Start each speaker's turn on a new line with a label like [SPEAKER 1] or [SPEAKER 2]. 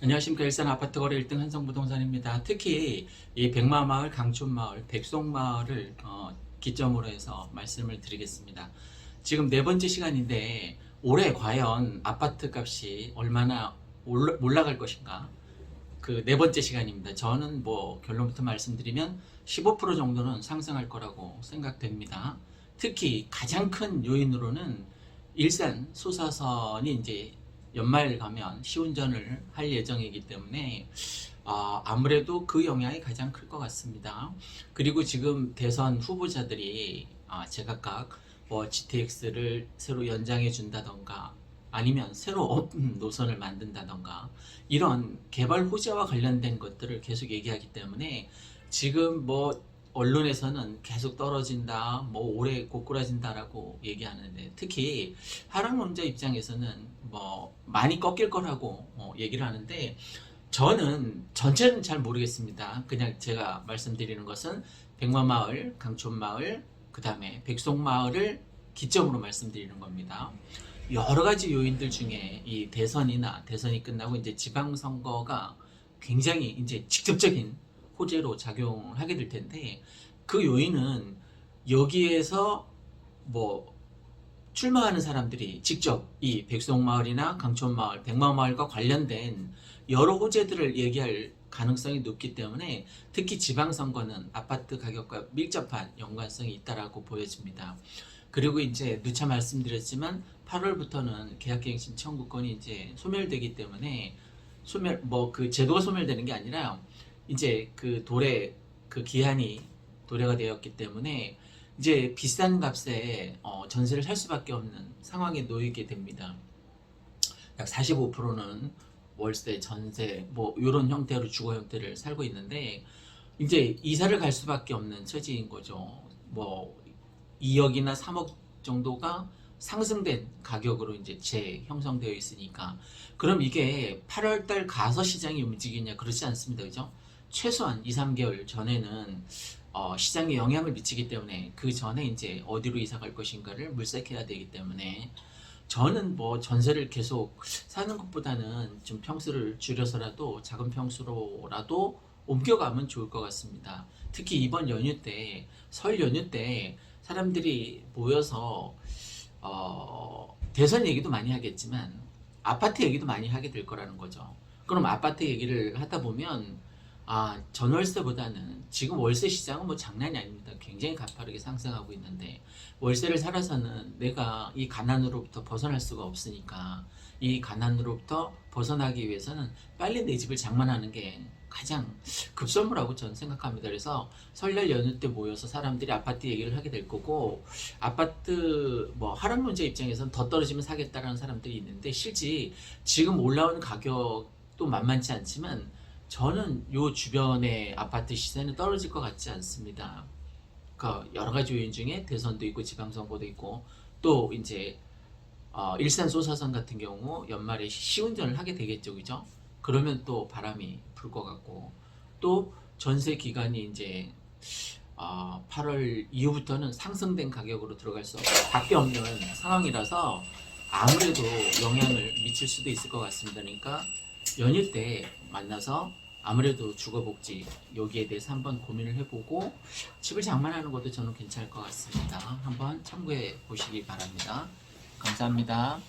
[SPEAKER 1] 안녕하십니까 일산 아파트 거래 1등 한성부동산입니다. 특히 이 백마마을, 강촌마을, 백송마을을 어, 기점으로 해서 말씀을 드리겠습니다. 지금 네 번째 시간인데 올해 과연 아파트 값이 얼마나 올라, 올라갈 것인가? 그 네 번째 시간입니다. 저는 뭐 결론부터 말씀드리면 15% 정도는 상승할 거라고 생각됩니다. 특히 가장 큰 요인으로는 일산 소사선이 이제 연말 가면 시운전을 할 예정이기 때문에 아, 아무래도 그 영향이 가장 클 것 같습니다. 그리고 지금 대선 후보자들이 아, 제각각 뭐 GTX를 새로 연장해 준다던가 아니면 새로 음, 노선을 만든다던가 이런 개발 호재와 관련된 것들을 계속 얘기하기 때문에 지금 뭐 언론에서는 계속 떨어진다, 뭐 올해 고꾸라진다라고 얘기하는데 특히 하락론자 입장에서는 뭐 많이 꺾일 거라고 어, 얘기를 하는데 저는 전체는 잘 모르겠습니다. 그냥 제가 말씀드리는 것은 백마마을, 강촌마을, 그 다음에 백송마을을 기점으로 말씀드리는 겁니다. 여러 가지 요인들 중에 이 대선이나 대선이 끝나고 이제 지방선거가 굉장히 이제 직접적인 호재로 작용하게 될 텐데 그 요인은 여기에서 뭐 출마하는 사람들이 직접 이 백송마을이나 강촌마을, 백마마을과 관련된 여러 호재들을 얘기할 가능성이 높기 때문에 특히 지방선거는 아파트 가격과 밀접한 연관성이 있다라고 보여집니다. 그리고 이제 누차 말씀드렸지만 8월부터는 계약갱신 청구권이 이제 소멸되기 때문에 소멸 뭐 그 제도가 소멸되는 게 아니라 이제 그 도래 그 기한이 도래가 되었기 때문에 이제 비싼 값에 어, 전세를 살 수밖에 없는 상황에 놓이게 됩니다. 약 45%는 월세, 전세 뭐 이런 형태로 주거 형태를 살고 있는데 이제 이사를 갈 수밖에 없는 처지인 거죠. 뭐 2억이나 3억 정도가 상승된 가격으로 이제 재형성되어 있으니까 그럼 이게 8월 달 가서 시장이 움직이냐 그렇지 않습니다. 그죠? 최소한 2, 3개월 전에는 어, 시장에 영향을 미치기 때문에 그 전에 이제 어디로 이사 갈 것인가를 물색해야 되기 때문에 저는 뭐 전세를 계속 사는 것보다는 좀 평수를 줄여서라도 작은 평수로라도 옮겨가면 좋을 것 같습니다. 특히 이번 연휴 때, 설 연휴 때 사람들이 모여서 어, 대선 얘기도 많이 하겠지만 아파트 얘기도 많이 하게 될 거라는 거죠. 그럼 아파트 얘기를 하다 보면 아, 전월세보다는 지금 월세 시장은 뭐 장난이 아닙니다. 굉장히 가파르게 상승하고 있는데 월세를 살아서는 내가 이 가난으로부터 벗어날 수가 없으니까 이 가난으로부터 벗어나기 위해서는 빨리 내 집을 장만하는 게 가장 급선무라고 저는 생각합니다. 그래서 설날 연휴 때 모여서 사람들이 아파트 얘기를 하게 될 거고 아파트 뭐 하락 문제 입장에서는 더 떨어지면 사겠다라는 사람들이 있는데 실제 지금 올라오는 가격도 만만치 않지만 저는 요 주변의 아파트 시세는 떨어질 것 같지 않습니다. 그 여러 가지 요인 중에 대선도 있고 지방선거도 있고 또 이제 어, 일산 소사선 같은 경우 연말에 시운전을 하게 되겠죠, 그죠? 그러면 또 바람이 불 것 같고 또 전세 기간이 이제 어, 8월 이후부터는 상승된 가격으로 들어갈 수 밖에 없는 상황이라서 아무래도 영향을 미칠 수도 있을 것 같습니다. 그러니까 연휴 때 만나서 아무래도 주거복지 여기에 대해서 한번 고민을 해보고 집을 장만하는 것도 저는 괜찮을 것 같습니다. 한번 참고해 보시기 바랍니다. 감사합니다.